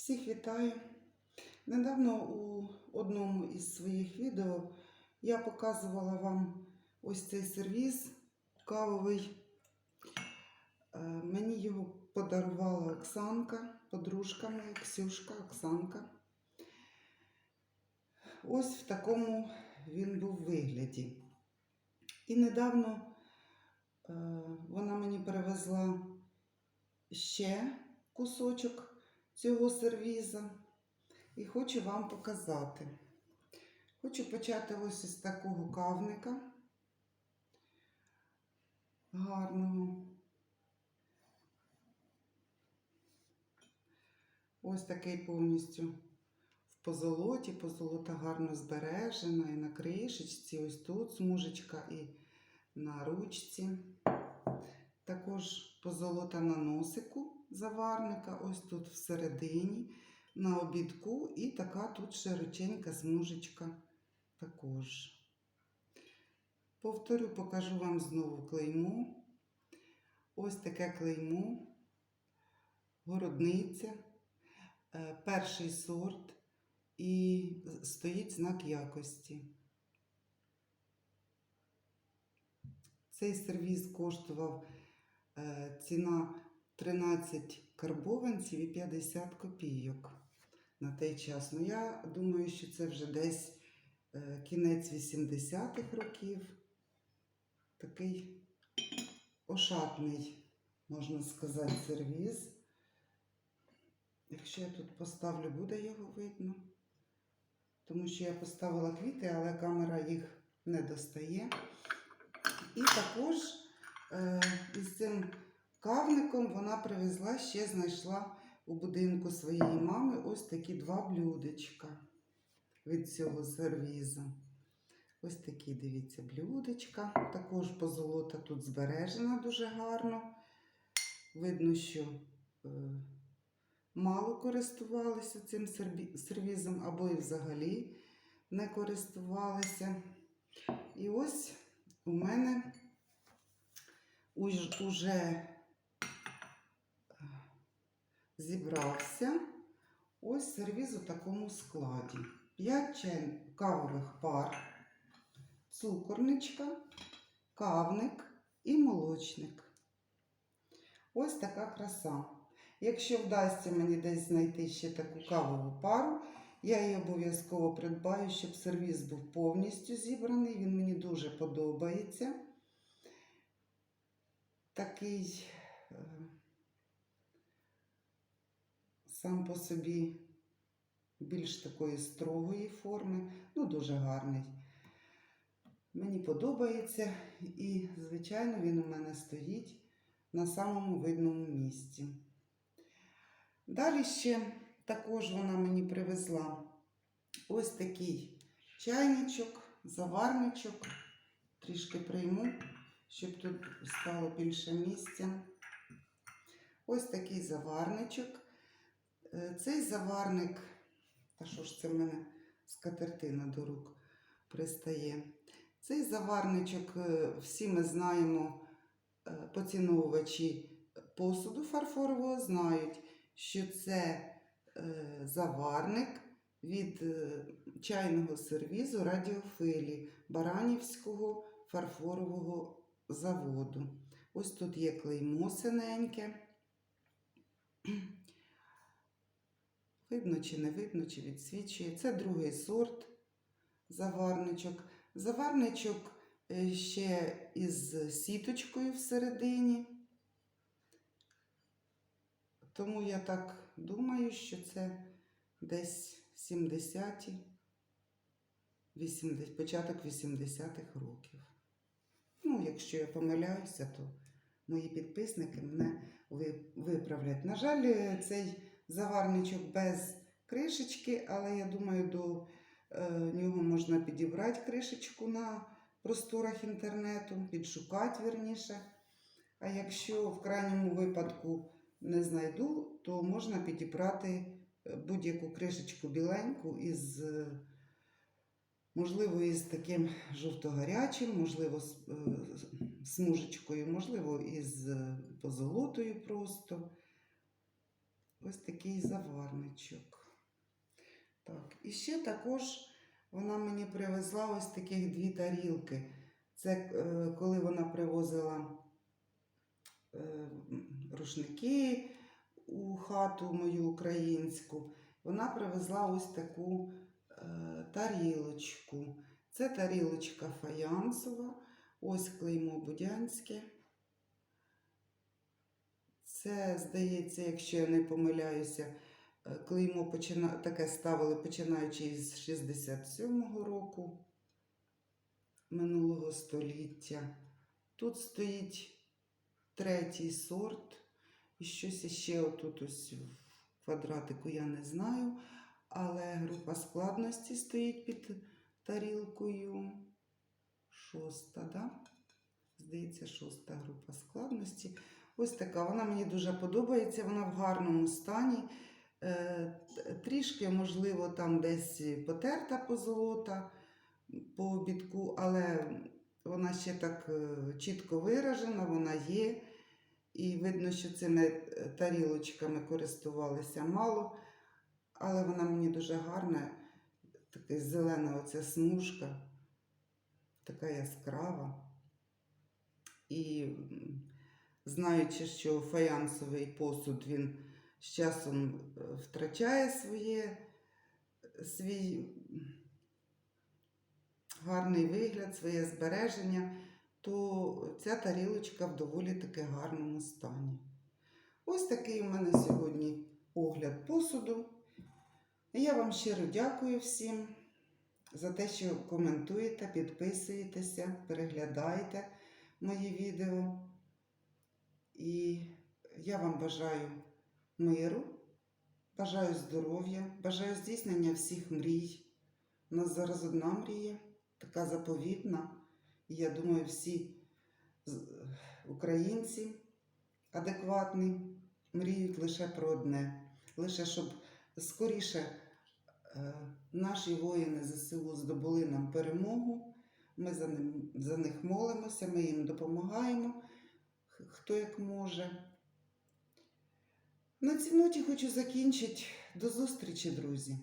Всіх вітаю. Недавно у одному із своїх відео я показувала вам ось цей сервіз кавовий. Е, Мені його подарувала Оксанка, подружка моя, Ксюшка, Оксанка. Ось в такому він був вигляді. І недавно е, вона мені перевезла ще кусочок цього сервіза і хочу вам показати. Хочу почати ось із такого кавника гарного. Ось такий повністю в позолоті, позолота гарно збережена і на кришечці, ось тут смужечка і на ручці. Також позолота на носику заварника, ось тут всередині, на обідку, і така тут широченька смужечка також. Повторю, покажу вам знову клеймо. Ось таке клеймо, городниця, е, перший сорт і стоїть знак якості. Цей сервіз коштував е, ціна 13 карбованців і 50 копійок на той час. Ну, я думаю, що це вже десь е, кінець 80-х років. Такий ошатний, можна сказати, сервіз. Якщо я тут поставлю, буде його видно. Тому що я поставила квіти, але камера їх не достає. І також е, із цим кавником вона привезла, ще знайшла у будинку своєї мами ось такі два блюдечка від цього сервізу. Ось такі, дивіться, блюдечка. Також позолота тут збережена дуже гарно. Видно, що е, мало користувалися цим сервізом або і взагалі не користувалися. І ось у мене уже зібрався ось сервіз у такому складі. 5 чай кавових пар, цукорничка, кавник і молочник. Ось така краса. Якщо вдасться мені десь знайти ще таку кавову пару, я її обов'язково придбаю, щоб сервіз був повністю зібраний. Він мені дуже подобається. Такий е, сам по собі більш такої строгої форми, ну дуже гарний. Мені подобається і, звичайно, він у мене стоїть на самому видному місці. Далі ще також вона мені привезла ось такий чайничок, заварничок. Трішки прийму, щоб тут стало більше місця. Ось такий заварничок. Е, Цей заварник, та що ж це в мене скатертина до рук пристає. Цей заварничок, е, всі ми знаємо, е, поціновувачі посуду фарфорового знають, що це заварник від чайного сервізу радіофилі Баранівського фарфорового заводу. Ось тут є клеймо синеньке. Видно чи не видно, чи відсвічує. Це другий сорт заварничок. Заварничок е, ще із сіточкою всередині. Тому я так думаю, що це десь 70-ті, 80, початок 80-х років. Ну, якщо я помиляюся, то мої підписники мене виправлять. На жаль, е, цей заварничок без кришечки, але я думаю, до е, нього можна підібрати кришечку на просторах інтернету, підшукати верніше. А якщо в крайньому випадку не знайду, то можна підібрати е, будь-яку кришечку біленьку із, е, можливо, із таким жовто-гарячим, можливо, з смужечкою, можливо, із позолотою просто. Ось такий заварничок. Так, і ще також вона мені привезла ось таких дві тарілки. Це е, коли вона привозила е, рушники у хату мою українську, вона привезла ось таку е, тарілочку. Це тарілочка фаянсова, ось клеймо Будянське. Це, здається, якщо я не помиляюся, е, клеймо почина... таке ставили починаючи з 67-го року минулого століття. Тут стоїть третій сорт. І щось іще отут ось в квадратику я не знаю. Але група складності стоїть під тарілкою. Шоста, да? Здається, шоста група складності. Ось така. Вона мені дуже подобається, вона в гарному стані. Е, трішки, можливо, там десь потерта позолота по обідку, але вона ще так е, чітко виражена, вона є. І видно, що цими е, тарілочками користувалися мало, але вона мені дуже гарна, така зелена оця смужка, така яскрава. І знаючи, що фаянсовий посуд він з часом е, втрачає своє, свій гарний вигляд, своє збереження, то ця тарілочка в доволі таки гарному стані. Ось такий у мене сьогодні огляд посуду. Я вам щиро дякую всім за те, що коментуєте, підписуєтеся, переглядаєте мої відео. І я вам бажаю миру, бажаю здоров'я, бажаю здійснення всіх мрій. У нас зараз одна мрія, така заповітна. І я думаю, всі українці адекватні мріють лише про одне. Лише щоб скоріше е, наші воїни ЗСУ здобули нам перемогу. Ми за, них молимося, ми їм допомагаємо, хто як може. На цій ноті хочу закінчити. До зустрічі, друзі!